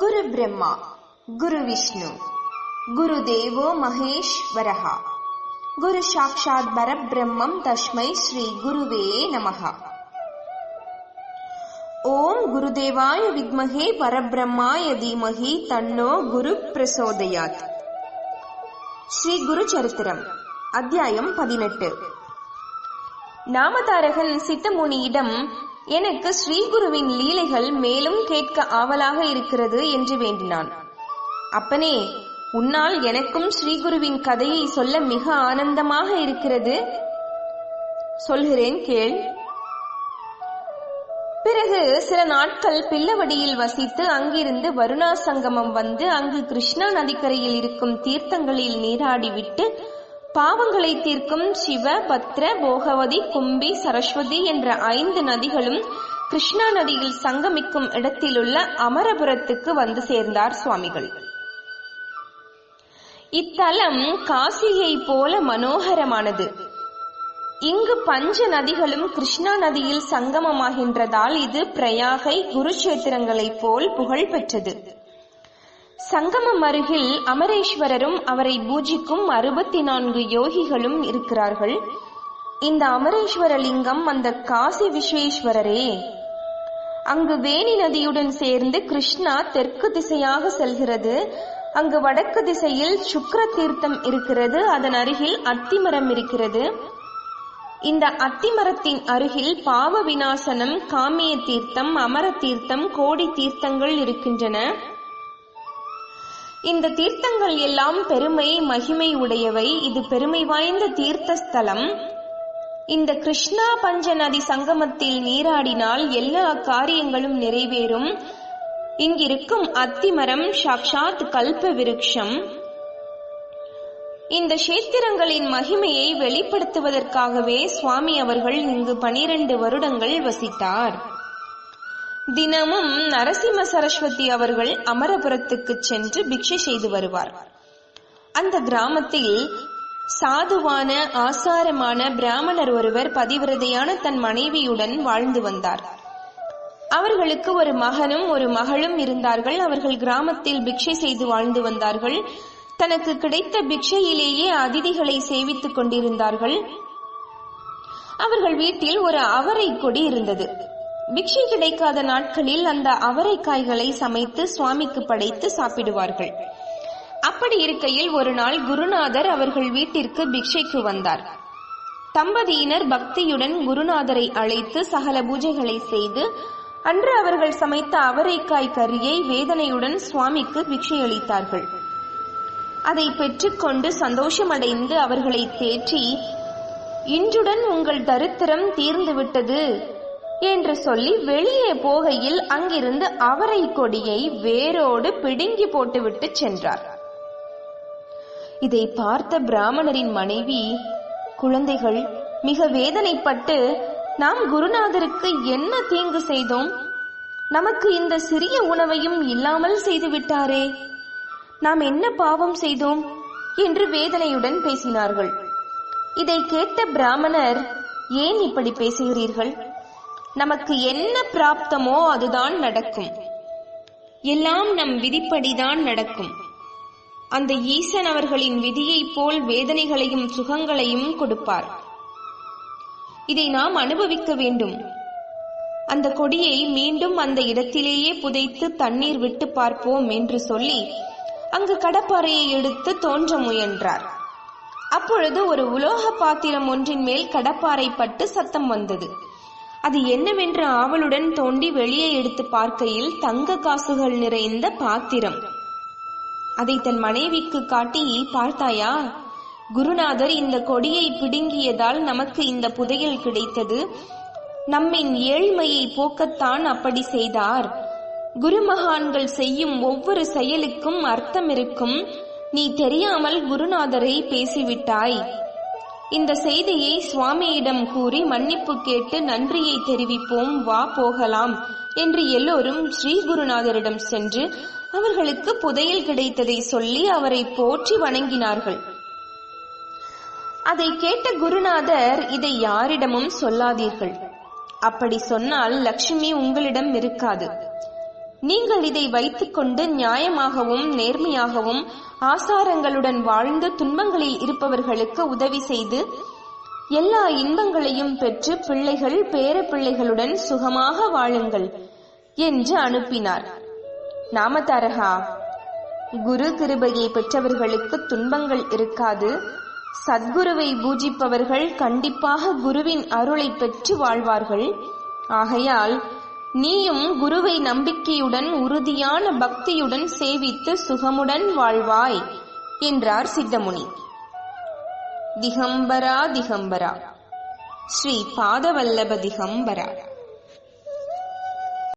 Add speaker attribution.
Speaker 1: குரு பிரம்மா குரு விஷ்ணு குரு தேவோ மகேஸ்வரஹ குரு சாக்ஷாத் பரபிரம்மம் தஸ்மை ஸ்ரீ குருவே நமஹ ஓம் குருதேவாய வித்மகே பரபிரம்மாய தீமகி தன்னோ குரு பிரசோதயாத் ஸ்ரீ குரு சரித்திரம் அத்தியாயம் பதினெட்டு நாமதாரகன் சித்தமுனியிடம் எனக்கு ஸ்ரீகுருவின் லீலைகள் மேலும் கேட்க ஆவலாக இருக்கிறது என்று வேண்டினான். அப்பனே உன்னால் எனக்கும் ஸ்ரீகுருவின் கதையை சொல்ல மிக ஆனந்தமாக இருக்கிறது. சொல்கிறேன் கேள். பிறகு சில நாட்கள் பில்லவடியில் வசித்து அங்கிருந்து வருணா சங்கமம் வந்து அங்கு கிருஷ்ணா நதிக்கரையில் இருக்கும் தீர்த்தங்களில் நீராடிவிட்டு பாவங்களை தீர்க்கும் சிவ பத்ர போகவதி கும்பி சரஸ்வதி என்ற ஐந்து நதிகளும் கிருஷ்ணா நதியில் சங்கமிக்கும் இடத்திலுள்ள அமரபுரத்துக்கு வந்து சேர்ந்தார் சுவாமிகள். இத்தலம் காசியை போல மனோகரமானது. இங்கு பஞ்ச நதிகளும் கிருஷ்ணா நதியில் சங்கமமாகின்றதால் இது பிரயாகை குருஷேத்திரங்களைப் போல் புகழ் பெற்றது சங்கமம் அருகில் அமரேஸ்வரரும் அவரை பூஜிக்கும் அறுபத்தி நான்கு யோகிகளும் இருக்கிறார்கள். இந்த அமரேஸ்வர லிங்கம் அந்த காசி விஸ்வேஸ்வரரே. அங்கு வேணி நதியுடன் சேர்ந்து கிருஷ்ணா தெற்கு திசையாக செல்கிறது. அங்கு வடக்கு திசையில் சுக்ர தீர்த்தம் இருக்கிறது. அதன் அருகில் அத்திமரம் இருக்கிறது. இந்த அத்திமரத்தின் அருகில் பாவ விநாசனம் காமிய தீர்த்தம் அமர தீர்த்தம் கோடி தீர்த்தங்கள் இருக்கின்றன. இந்த தீர்த்தங்கள் எல்லாம் பெருமை மகிமை உடையவை. இது பெருமை வாய்ந்த தீர்த்த ஸ்தலம் இந்த கிருஷ்ணா பஞ்ச நதி சங்கமத்தில் நீராடினால் எல்லா காரியங்களும் நிறைவேறும். இங்கிருக்கும் அத்திமரம் சாக்ஷாத் கல்ப விருட்சம். இந்த கஷேத்திரங்களின் மகிமையை வெளிப்படுத்துவதற்காகவே சுவாமி அவர்கள் இங்கு பனிரெண்டு வருடங்கள் வசித்தார். தினமும் நரசிம்ம சரஸ்வதி அவர்கள் அமரபுரத்துக்கு சென்று பிக்ஷை செய்து வருவார். அந்த கிராமத்தில் சாதுவான ஆசாரமான பிராமணர் ஒருவர் பதிவிரதையான தன் மனைவியுடன் வாழ்ந்து வந்தார். அவர்களுக்கு ஒரு மகனும் ஒரு மகளும் இருந்தார்கள். அவர்கள் கிராமத்தில் பிக்ஷை செய்து வாழ்ந்து வந்தார்கள். தனக்கு கிடைத்த பிக்ஷையிலேயே அதிதிகளை சேவித்துக் கொண்டிருந்தார்கள். அவர்கள் வீட்டில் ஒரு அவரை கொடி இருந்தது. பிக்ஷை கிடைக்காத நாட்களில் அந்த அவரைக்காய்களை சமைத்து சுவாமிக்கு படைத்து சாப்பிடுவார்கள். அப்படி இருக்கையில் ஒரு நாள் குருநாதர் அவர்கள் வீட்டிற்கு பிக்ஷைக்கு வந்தார். தம்பதியினர் பக்தியுடன் குருநாதரை அழைத்து சகல பூஜைகளை செய்து அன்று அவர்கள் சமைத்த அவரைக்காய் கறியை வேதனையுடன் சுவாமிக்கு பிக்ஷை அளித்தார்கள். அதை பெற்றுக்கொண்டு சந்தோஷமடைந்து அவர்களை தேற்றி இன்றுடன் உங்கள் தரித்திரம் தீர்ந்துவிட்டது. என்று சொல்லி வெளியே போகையில் அங்கிருந்து அவரை கொடியை வேரோடு பிடுங்கி போட்டுவிட்டு சென்றார். இதை பார்த்த பிராமணரின் மனைவி குழந்தைகள் மிக வேதனைப்பட்டு நாம் குருநாதருக்கு என்ன தீங்கு செய்தோம்? நமக்கு இந்த சிறிய உணவையும் இல்லாமல் செய்து விட்டாரே. நாம் என்ன பாவம் செய்தோம்? என்று வேதனையுடன் பேசினார்கள். இதை கேட்ட பிராமணர் ஏன் இப்படி பேசுகிறீர்கள்? நமக்கு என்ன பிராப்தமோ அதுதான் நடக்கும். எல்லாம் நம் விதிப்படிதான் நடக்கும். அந்த ஈசன் அவர்களின் விதியைப் போல் வேதனைகளையும் சுகங்களையும் கொடுப்பார். இதை நாம் அனுபவிக்க வேண்டும். அந்த கொடியை மீண்டும் அந்த இடத்திலேயே புதைத்து தண்ணீர் விட்டு பார்ப்போம் என்று சொல்லி அங்கு கடப்பாறையை எடுத்து தோன்ற முயன்றார். அப்பொழுது ஒரு உலோக பாத்திரம் ஒன்றின் மேல் கடப்பாறை பட்டு சத்தம் வந்தது. அது என்னவென்று ஆவலுடன் தோண்டி வெளியே எடுத்து பார்க்கையில் தங்க காசுகள் நிறைந்த பாத்திரம். அதை தன் மனைவிக்கு காட்டி பார்த்தாயா குருநாதர் இந்த கொடியை பிடுங்கியதால் நமக்கு இந்த புதையல் கிடைத்தது. நம்மின் ஏழ்மையை போக்கத்தான் அப்படி செய்தார். குருமகான்கள் செய்யும் ஒவ்வொரு செயலுக்கும் அர்த்தம் இருக்கும். நீ தெரியாமல் குருநாதரை பேசிவிட்டாய். இந்த செய்தியை சுவாமியிடம் கூறி மன்னிப்பு கேட்டு நன்றியை தெரிவிப்போம். வா போகலாம். என்று எல்லோரும் ஸ்ரீ குருநாதரிடம் சென்று அவர்களுக்கு புதையல் கிடைத்ததை சொல்லி அவரை போற்றி வணங்கினார்கள். அதை கேட்ட குருநாதர் இதை யாரிடமும் சொல்லாதீர்கள். அப்படி சொன்னால் லட்சுமி உங்களிடம் இருக்காது. நீங்கள் இதை வைத்துக்கொண்டு நியாயமாகவும் நேர்மையாகவும் ஆசாரங்களுடன் வாழ்ந்து துன்பங்களில் இருப்பவர்களுக்கு உதவி செய்து எல்லா இன்பங்களையும் பெற்று பிள்ளைகள் பேர பிள்ளைகளுடன் சுகமாக வாழுங்கள் என்று அனுப்பினார். நாமதாரகா குரு கிருபையை பெற்றவர்களுக்கு துன்பங்கள் இருக்காது. சத்குருவை பூஜிப்பவர்கள் கண்டிப்பாக குருவின் அருளை பெற்று வாழ்வார்கள். ஆகையால் நீயும் குருவை நம்பிக்கையுடன் உறுதியான பக்தியுடன் சேவித்து சுகமுடன் வாழ்வாய் என்றார் சித்தமுனி. திகம்பரா திகம்பரா. ஸ்ரீ பாதவல்லப திகம்பரா.